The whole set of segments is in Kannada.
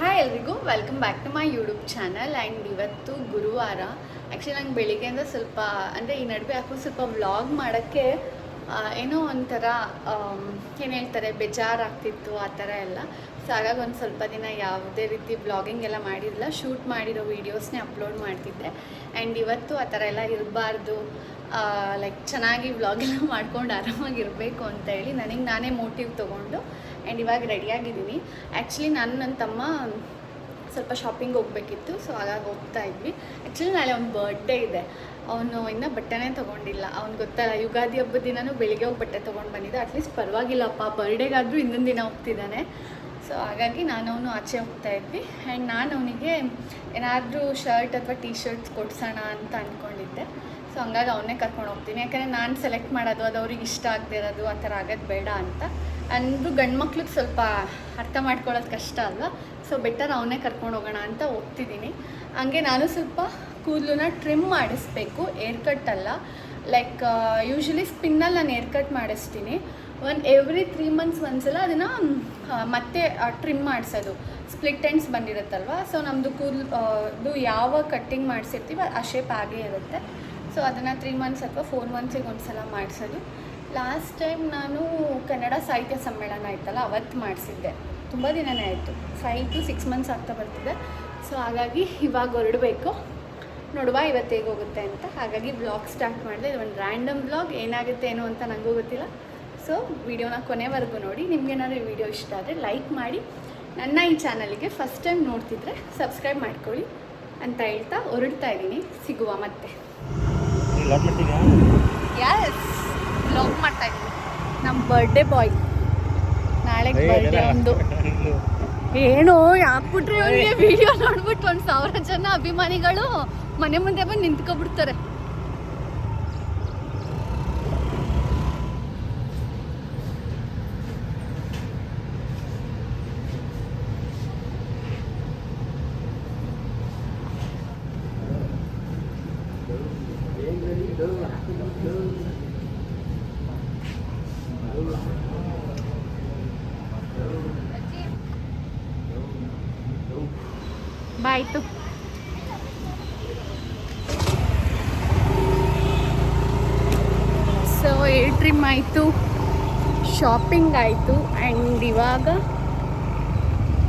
ಹಾಯ್ ಎಲ್ರಿಗೂ welcome back to my YouTube channel and ಇವತ್ತು ಗುರುವಾರ. ಆ್ಯಕ್ಚುಲಿ ನಂಗೆ ಬೆಳಿಗ್ಗೆಯಿಂದ ಸ್ವಲ್ಪ, ಅಂದರೆ ಈ ನಡುವೆ ಹಾಕೋ ಸ್ವಲ್ಪ ವ್ಲಾಗ್ ಮಾಡೋಕ್ಕೆ ಏನೋ ಒಂಥರ ಏನು ಹೇಳ್ತಾರೆ, ಬೇಜಾರಾಗ್ತಿತ್ತು ಆ ಥರ ಎಲ್ಲ. ಹಾಗಾಗಿ ಒಂದು ಸ್ವಲ್ಪ ದಿನ ಯಾವುದೇ ರೀತಿ ಬ್ಲಾಗಿಂಗ್ ಎಲ್ಲ ಮಾಡಿರಲಿಲ್ಲ ಶೂಟ್ ಮಾಡಿರೋ ವೀಡಿಯೋಸ್ನೇ ಅಪ್ಲೋಡ್ ಮಾಡ್ತಿದ್ದೆ. ಆ್ಯಂಡ್ ಇವತ್ತು ಆ ಥರ ಎಲ್ಲ ಇರಬಾರ್ದು. ಲೈಕ್ ಚೆನ್ನಾಗಿ ವ್ಲಾಗ್ ಎಲ್ಲ ಮಾಡ್ಕೊಂಡು ಆರಾಮಾಗಿರಬೇಕು ಅಂತ ಹೇಳಿ ನನಗೆ ನಾನೇ ಮೋಟಿವ್ ತೊಗೊಂಡು ಆ್ಯಂಡ್ ಇವಾಗ ರೆಡಿಯಾಗಿದ್ದೀನಿ ಆ್ಯಕ್ಚುಲಿ ನಾನು ನನ್ನ ತಮ್ಮ ಸ್ವಲ್ಪ ಶಾಪಿಂಗ್ ಹೋಗಬೇಕಿತ್ತು ಸೊ ಹಾಗಾಗಿ ಹೋಗ್ತಾ ಇದ್ವಿ. ಆ್ಯಕ್ಚುಲಿ ನಾಳೆ ಒಂದು ಬರ್ಡೇ ಇದೆ. ಅವನು ಇನ್ನೂ ಬಟ್ಟೆನೇ ತೊಗೊಂಡಿಲ್ಲ. ಅವ್ನು ಗೊತ್ತಲ್ಲ, ಯುಗಾದಿ ಹಬ್ಬದ ದಿನವೂ ಬೆಳಿಗ್ಗೆ ಹೋಗಿ ಬಟ್ಟೆ ತೊಗೊಂಡು ಬಂದಿದ್ದೆ. ಅಟ್ಲೀಸ್ಟ್ ಪರವಾಗಿಲ್ಲಪ್ಪ ಬರ್ಡೇಗಾದರೂ ಇನ್ನೊಂದು ದಿನ ಹೋಗ್ತಿದ್ದಾನೆ. ಸೊ ಹಾಗಾಗಿ ನಾನು ಅವನು ಆಚೆ ಹೋಗ್ತಾ ಇದ್ವಿ. ಆ್ಯಂಡ್ ನಾನು ಅವನಿಗೆ ಏನಾದರೂ ಶರ್ಟ್ ಅಥವಾ ಟೀ ಶರ್ಟ್ಸ್ ಕೊಡ್ಸೋಣ ಅಂತ ಅಂದ್ಕೊಂಡಿದ್ದೆ ಸೊ ಹಂಗಾಗಿ ಅವನ್ನೇ ಕರ್ಕೊಂಡು ಹೋಗ್ತೀನಿ. ಯಾಕಂದರೆ ನಾನು ಸೆಲೆಕ್ಟ್ ಮಾಡೋದು, ಅದು ಅವ್ರಿಗೆ ಇಷ್ಟ ಆಗದೆ ಇರೋದು, ಆ ಥರ ಆಗೋದು ಬೇಡ ಅಂತ. ಅಂದರೂ ಗಂಡು ಮಕ್ಳಿಗೆ ಸ್ವಲ್ಪ ಅರ್ಥ ಮಾಡ್ಕೊಳ್ಳೋದು ಕಷ್ಟ ಅಲ್ವಾ? ಸೊ ಬೆಟರ್ ಅವನ್ನೇ ಕರ್ಕೊಂಡು ಹೋಗೋಣ ಅಂತ ಹೋಗ್ತಿದ್ದೀನಿ. ಹಂಗೆ ನಾನು ಸ್ವಲ್ಪ ಕೂದಲನ್ನ ಟ್ರಿಮ್ ಮಾಡಿಸ್ಬೇಕು ಏರ್ ಕಟ್ ಅಲ್ಲ ಲೈಕ್ ಯೂಶ್ವಲಿ ಸ್ಪಿನ್ನಲ್ಲಿ ನಾನು ಏರ್ ಕಟ್ ಮಾಡಿಸ್ತೀನಿ. ಒನ್ ಎವ್ರಿ ತ್ರೀ ಮಂತ್ಸ್ ಒಂದ್ಸಲ ಅದನ್ನು ಮತ್ತೆ ಟ್ರಿಮ್ ಮಾಡಿಸೋದು. Split ends ಬಂದಿರುತ್ತಲ್ವ? ಸೊ ನಮ್ಮದು ಕೂದಲು ಯಾವ ಕಟ್ಟಿಂಗ್ ಮಾಡಿಸಿರ್ತೀವಿ ಆ ಶೇಪ್ ಆಗೇ ಇರುತ್ತೆ. ಸೊ ಅದನ್ನು ತ್ರೀ ಮಂತ್ಸ್ ಅಥವಾ ಫೋರ್ ಮಂತ್ಸಿಗೆ ಒಂದು ಸಲ ಮಾಡಿಸೋದು. ಲಾಸ್ಟ್ ಟೈಮ್ ನಾನು ಕನ್ನಡ ಸಾಹಿತ್ಯ ಸಮ್ಮೇಳನ ಆಯ್ತಲ್ಲ ಅವತ್ತು ಮಾಡಿಸಿದ್ದೆ. ತುಂಬ ದಿನನೇ ಆಯಿತು. ಫೈವ್ ಟು ಸಿಕ್ಸ್ ಮಂತ್ಸ್ ಆಗ್ತಾ ಬರ್ತಿದೆ. ಸೊ ಹಾಗಾಗಿ ಇವಾಗ ಹೊರಡಬೇಕು. ನೋಡುವ ಇವತ್ತು ಹೇಗೆ ಹೋಗುತ್ತೆ ಅಂತ. ಹಾಗಾಗಿ ಬ್ಲಾಗ್ ಸ್ಟಾರ್ಟ್ ಮಾಡಿದೆ. ಇದು ಒಂದು ರ್ಯಾಂಡಮ್ ಬ್ಲಾಗ್ ಏನಾಗುತ್ತೆ ಏನು ಅಂತ ನನಗೂ ಗೊತ್ತಿಲ್ಲ. ಸೊ ವಿಡಿಯೋನ ಕೊನೆವರೆಗೂ ನೋಡಿ. ನಿಮ್ಗೇನಾದರೂ ಈ ವಿಡಿಯೋ ಇಷ್ಟ ಆದರೆ ಲೈಕ್ ಮಾಡಿ. ನನ್ನ ಈ ಚಾನಲಿಗೆ ಫಸ್ಟ್ ಟೈಮ್ ನೋಡ್ತಿದ್ರೆ ಸಬ್ಸ್ಕ್ರೈಬ್ ಮಾಡ್ಕೊಳ್ಳಿ ಅಂತ ಹೇಳ್ತಾ ಹೊರಡ್ತಾ ಇದ್ದೀನಿ. ಸಿಗುವ ಮತ್ತೆ. ಎಸ್ ಲಾಗ್ ಮಾಡ್ತಾ ಇದ್ದೀನಿ. ನಮ್ಮ ಬರ್ಡೇ ಬಾಯ್ ನಾಳೆ ಬರ್ಡೇ ಒಂದು ಏನು. ಯಾಕ್ಬಿಟ್ರೆ ಅವನಿಗೆ ವಿಡಿಯೋ ನೋಡ್ಬಿಟ್ಟು ಒಂದು ಸಾವಿರ ಜನ ಅಭಿಮಾನಿಗಳು ಮನೆ ಮುಂದೆ ಬಂದು ನಿಂತ್ಕೊಬಿಡ್ತಾರೆ. ಬಾಯ್ತು ಸೊ ಏರ್ ಟ್ರಿಮ್ ಆಯಿತು. ಶಾಪಿಂಗ್ ಆಯಿತು. ಆ್ಯಂಡ್ ಇವಾಗ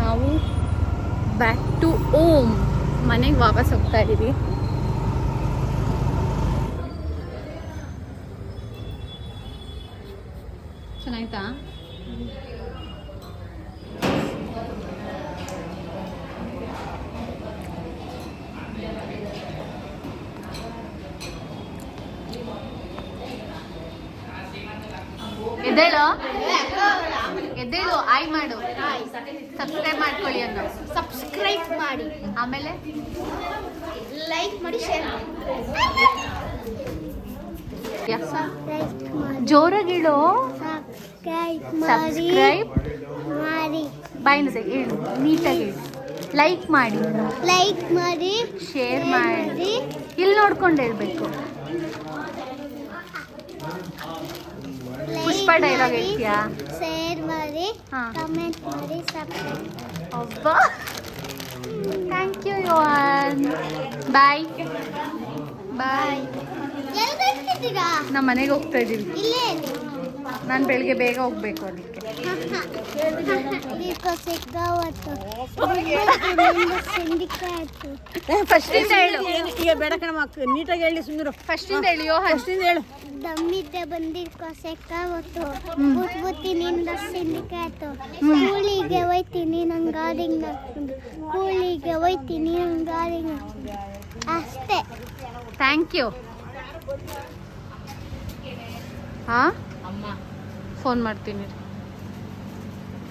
ನಾವು ಬ್ಯಾಕ್ ಟು ಓಮ್ ಮನೆಗೆ ವಾಪಸ್ ಹೋಗ್ತಾ ಇದ್ದೀವಿ ಚೆನ್ನಾಯ್ತಾ ಎದ್ದೇಳು ಎದ್ದೇಳು ಆಯ್ ಮಾಡು. ಸಬ್ಸ್ಕ್ರೈಬ್ ಮಾಡ್ಕೊಳ್ಳಿ ಅನ್ನೋ ಸಬ್ಸ್ಕ್ರೈಬ್ ಮಾಡಿ. ಆಮೇಲೆ? ಲೈಕ್ ಮಾಡಿ ಶೇರ್ ಮಾಡಿ. ಲೈಕ್ ಮಾಡಿ ಜೋರಾಗಿ ಸಬ್ಸ್ಕ್ರೈಬ್ ಮಾಡಿ. ಬಾಯಿಂದ ಹೇಳು ನೀಟಾಗಿ ಹೇಳು. ಲೈಕ್ ಮಾಡಿ. ಲೈಕ್ ಮಾಡಿ ಶೇರ್ ಮಾಡಿ. ಇಲ್ಲಿ ನೋಡ್ಕೊಂಡು ಹೇಳ್ಬೇಕು. ಪುಷ್ಪ ಡೈಲಾಗ್ ಹೇಳ್ತೀಯಾ? ಶೇರ್ ಮಾಡಿ. ಕಮೆಂಟ್ ಮಾಡಿ ಸಬ್ಸ್ಕ್ರೈಬ್ ಒಬ್ಬ ಥ್ಯಾಂಕ್ ಯು ಯೋನ್ ಬಾಯ್ ಬಾಯ್ ನಮ್ಮ ಮನೆಗೆ ಹೋಗ್ತಾ ಇದ್ದೀವಿ ನಾನು ಬೆಳಿಗ್ಗೆ ಬೇಗ ಹೋಗ್ಬೇಕು ಅದಕ್ಕೆ ಸಿಂಡಿಕೇಟ್ ಫಸ್ಟಿಂದ ಹೇಳು. ಈಗ ಬೇಡ ಕಣಮ್ಮ ನೀಟಾಗಿ ಹೇಳಿ ಸುಂದರು. ಫಸ್ಟಿಂದ ಹೇಳು ಯೋಹನ್ ಹೇಳು. ದಮ್ಮಿದ್ದೆ ಬುತ್ತಿನಿಂದ ಗಾಡಿಗೆ ಗಾಡಿಗೆ ನಡ್ಕೊಂಡು ಅಷ್ಟೇ. ಥ್ಯಾಂಕ್ ಯು ಹಾಂ ಫೋನ್ ಮಾಡ್ತೀನಿ.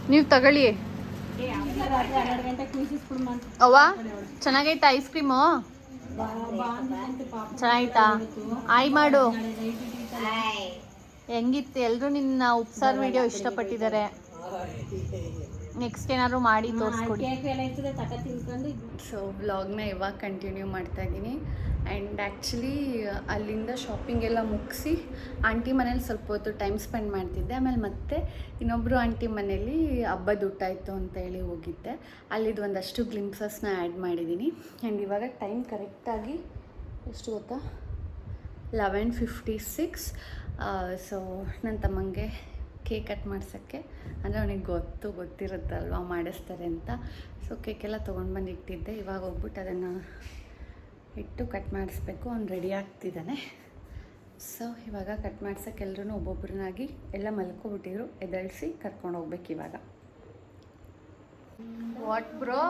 ನೀವು ತಗೊಳ್ಳಿ. ಅವ್ವ ಚೆನ್ನಾಗೈತಾ ಐಸ್ ಕ್ರೀಮು ಚೆನ್ನಾಗೈತಾ? ಆಯ್ ಮಾಡು. ಹೆಂಗಿತ್ತು? ಎಲ್ಲರೂ ನಿನ್ನ ಉಪ್ಸಾರ್ ವಿಡಿಯೋ ಇಷ್ಟಪಟ್ಟಿದ್ದಾರೆ. ನೆಕ್ಸ್ಟ್ ಏನಾದ್ರು ಮಾಡಿ ತೋರಿಸ್ಕೊಡಿ. ಸೊ ವ್ಲಾಗ್ನ ಇವಾಗ ಕಂಟಿನ್ಯೂ ಮಾಡ್ತಾ ಇದ್ದೀನಿ. ಆ್ಯಂಡ್ ಆ್ಯಕ್ಚುಲಿ ಅಲ್ಲಿಂದ ಶಾಪಿಂಗ್ ಎಲ್ಲ ಮುಗಿಸಿ ಆಂಟಿ ಮನೇಲಿ ಸ್ವಲ್ಪ ಹೊತ್ತು ಟೈಮ್ ಸ್ಪೆಂಡ್ ಮಾಡ್ತಿದ್ದೆ. ಆಮೇಲೆ ಮತ್ತೆ ಇನ್ನೊಬ್ಬರು ಆಂಟಿ ಮನೇಲಿ ಹಬ್ಬದ ಊಟ ಇತ್ತು ಅಂತ ಹೇಳಿ ಹೋಗಿದ್ದೆ. ಅಲ್ಲಿದ್ದು ಒಂದಷ್ಟು ಗ್ಲಿಮ್ಸಸ್ನ ಆ್ಯಡ್ ಮಾಡಿದ್ದೀನಿ. ಆ್ಯಂಡ್ ಇವಾಗ ಟೈಮ್ ಕರೆಕ್ಟಾಗಿ ಎಷ್ಟು ಗೊತ್ತಾ? ಲೆವೆನ್ ಫಿಫ್ಟಿ ಸಿಕ್ಸ್ ಸೊ ನನ್ನ ತಮ್ಮಂಗೆ ಕೇಕ್ ಕಟ್ ಮಾಡ್ಸೋಕ್ಕೆ? ಅಂದರೆ ಅವನಿಗೆ ಗೊತ್ತು ಗೊತ್ತಿರುತ್ತಲ್ವ ಮಾಡಿಸ್ತಾರೆ ಅಂತ. ಸೊ ಕೇಕೆಲ್ಲ ತೊಗೊಂಡು ಬಂದು ಇಟ್ಟಿದ್ದೆ. ಇವಾಗ ಹೋಗ್ಬಿಟ್ಟು ಅದನ್ನು ಇಟ್ಟು ಕಟ್ ಮಾಡಿಸ್ಬೇಕು. ಅವ್ನು ರೆಡಿ ಆಗ್ತಿದ್ದಾನೆ. ಸೊ ಇವಾಗ ಕಟ್ ಮಾಡ್ಸೋಕೆ ಎಲ್ಲರೂ ಒಬ್ಬೊಬ್ಬರನ್ನಾಗಿ ಎಲ್ಲ ಮಲ್ಕೊಬಿಟ್ಟಿದ್ರು. ಎದಳಿಸಿ ಕರ್ಕೊಂಡು ಹೋಗ್ಬೇಕು ಇವಾಗ. ವಾಟ್ ಬ್ರೋ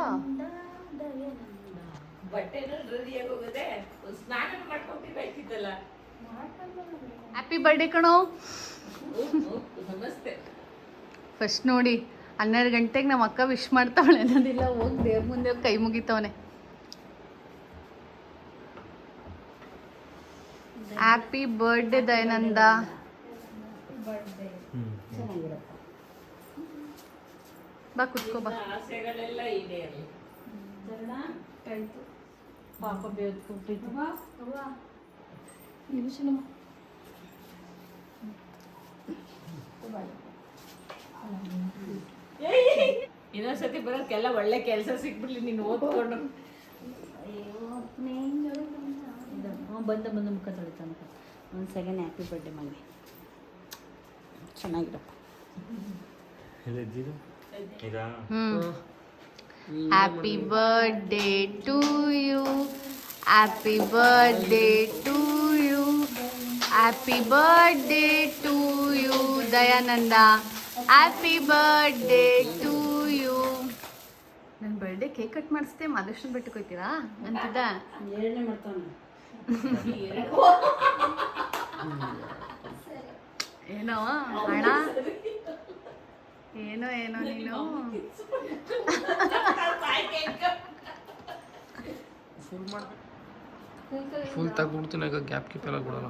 ಹ್ಯಾಪಿ ಬರ್ಡೇ ಕಣೋ. ಫಸ್ಟ್ ನೋಡಿ ಹನ್ನೆರಡು ಗಂಟೆಗೆ ನಮ್ಮ ಅಕ್ಕ ವಿಶ್ ಮಾಡ್ತಾವಳೆ ಅನ್ನೋದಿಲ್ಲ ಹೋಗಿ ದೇವ್ರ ಮುಂದೆ ಹೋಗಿ ಕೈ ಮುಗಿತವನೆ. Happy birthday ದಯನಂದ. ಬಾ ಕುತ್ಕೋ ಬಾ. ಪಾಪ ಬೇದ್ಕೊಟ್ಟಿತ್ತು ಇನ್ನೊಂದ್ಸತಿ ಬರೋದಕ್ಕೆಲ್ಲ ಒಳ್ಳೆ ಕೆಲಸ ಸಿಕ್ಬಿಡ್ಲಿ ನೀನು ಓದ್ಕೊಂಡು. ಬಂದ ಬಂದ ಮುಖ ತೊಳಿತ ಒಂದು ಸೆಕೆಂಡ್ ಹ್ಯಾಪಿ ಬರ್ಡೇ ಮಾಡಿ ಚೆನ್ನಾಗಿರಪ್ಪ. Happy birthday to you happy birthday to happy birthday to you Dayananda happy birthday to you ನನ್ನ ಬರ್ಡೇ ಕೇಕ್ ಕಟ್ ಮಾಡಿಸ್ದೆ ಮಾದೇಶ್ವರ ಬೆಟ್ಟಕ್ಕೆ ಹೋಗ್ತೀರಾ ಅಂತಿದ್ದ? ಏನೋ ಹಣ ಏನೋ ಏನೋ ನೀನು? ಫುಲ್ ತೆಗ್ದ್ಬಿಡ್ತೀನಿ ಈಗ ಗ್ಯಾಪ್ ಕೀಪ್ ಎಲ್ಲ ಕೊಡಲ್ಲ.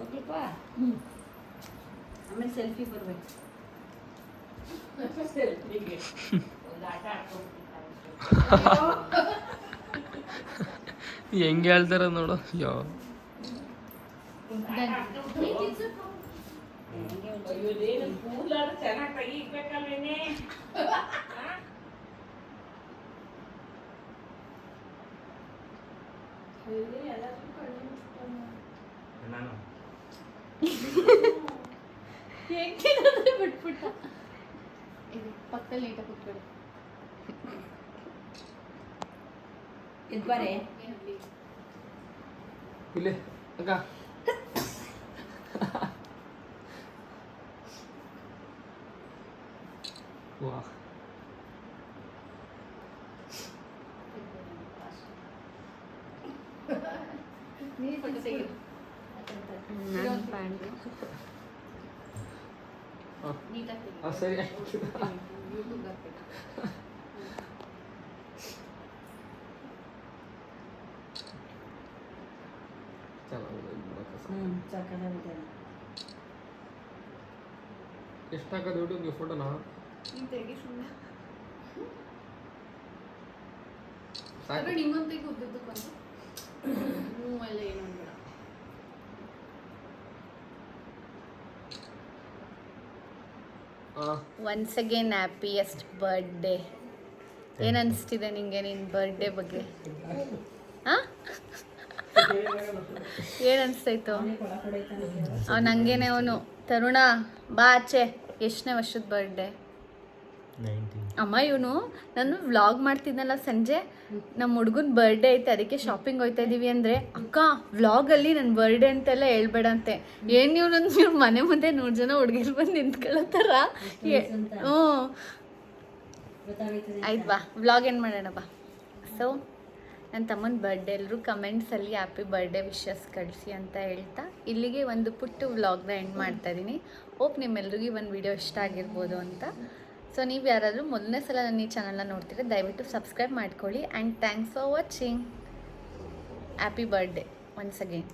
ಹೋಗ್ಲಿಪ್ಪ ಆಮೇಲೆ ಸೆಲ್ಫಿ ಬರ್ಬೇಕು. ಸೆಲ್ಫಿಗೆ ಒಂದು ಆಟ ಹೆಂಗೆ ಹೇಳ್ತಾರ ನೋಡು. ಯೋ. ಚೆನ್ನಾಗಿ ತೆಗಿಬೇಕಲ್ವೇನೆ? ನಾನು? ಬಿಟ್ಬಿಟ್ಟ ಇದು ಪಕ್ಕದಲ್ಲಿ ನೀಟಾಗಿ ಕೂತ್ಕೊಳ್ಳಿ ಇದು ಬರೇ ಇಲ್ಲಿ ಅಕ್ಕ ವಾ ಫೋಟೋ ತೆಗೀರಿ ಹಾಂ ನೀಟಾಗಿ ಹಾಂ ಸರಿ ಯೂಟ್ಯೂಬ್ ಹಾಕ್ಬೇಕು ಹ್ಞೂ ಸಾಕಾಗಿದೆ ಎಷ್ಟು ಹಾಕೋದು ಯೂಟ್ಯೂಬ್ಗೆ ಫೋಟೋನ ನೀನು ತೆಗಿ ಸುಮ್ಮನೆ ಸಾಕು ಅದು ನಿಂಗೊಂದು ತೆಗಿ ಉದ್ದಕ್ಕಂತ ಹ್ಞೂ ಎಲ್ಲ ಏನು ಬೇಡ ಹಾಂ ಒನ್ಸ್ ಅಗೇನ್ ಹ್ಯಾಪಿಯೆಸ್ಟ್ ಬರ್ಡೇ ಏನು ಅನ್ಸ್ತಿದೆ ನಿಂಗೆ ನಿನ್ನ ಬರ್ಡೇ ಬಗ್ಗೆ? ಹಾಂ? ಏನು ಅನಿಸ್ತಾಯ್ತು? ಅವ್ನು ಹಂಗೇನೆ ಅವನು. ತರುಣ ಬಾ ಆಚೆ. ಎಷ್ಟನೇ ವರ್ಷದ ಬರ್ಡೇ ಅಮ್ಮ ಇವನು, ನಾನು ವ್ಲಾಗ್ ಮಾಡ್ತಿದ್ನಲ್ಲ ಸಂಜೆ ನಮ್ಮ ಹುಡುಗನ ಬರ್ಡೇ ಐತೆ, ಅದಕ್ಕೆ ಶಾಪಿಂಗ್ ಹೋಯ್ತಾ ಇದೀವಿ ಅಂದರೆ, ಅಕ್ಕ ವ್ಲಾಗಲ್ಲಿ ನನ್ನ ಬರ್ಡೇ ಅಂತೆಲ್ಲ ಹೇಳ್ಬೇಡಂತೆ ಏನು ಇವ್ರು ಇವ್ರ ಮನೆ ಮುಂದೆ ನೂರು ಜನ ಹುಡುಗಿರು ಬಂದು ನಿಂತ್ಕೊಳ್ಳೋ ಥರ ಏ- ಹ್ಞೂ. ಆಯ್ತು ಬಾ ವ್ಲಾಗ್ ಏನು ಮಾಡೋಣ ಬಾ. ಸೊ ನನ್ನ ತಮ್ಮನ ಬರ್ಡೇ ಎಲ್ಲರೂ ಕಮೆಂಟ್ಸಲ್ಲಿ ಹ್ಯಾಪಿ ಬರ್ಡೇ ವಿಶಸ್ ಕಳಿಸಿ ಅಂತ ಹೇಳ್ತಾ, ಇಲ್ಲಿಗೆ ಒಂದು ಪುಟ್ಟು ವ್ಲಾಗ್ನ ಎಂಡ್ ಮಾಡ್ತಾ ಇದ್ದೀನಿ ಹೋಪ್ ನಿಮ್ಮೆಲ್ರಿಗೂ ಒಂದು ವಿಡಿಯೋ ಇಷ್ಟ ಆಗಿರ್ಬೋದು ಅಂತ. ಸೊ ನೀವು ಯಾರಾದರೂ ಮೊದಲನೇ ಸಲ ನನ್ನ ಈ ಚಾನಲ್ನ ನೋಡ್ತೀರಾ ದಯವಿಟ್ಟು ಸಬ್ಸ್ಕ್ರೈಬ್ ಮಾಡ್ಕೊಳ್ಳಿ and thanks for watching happy birthday once again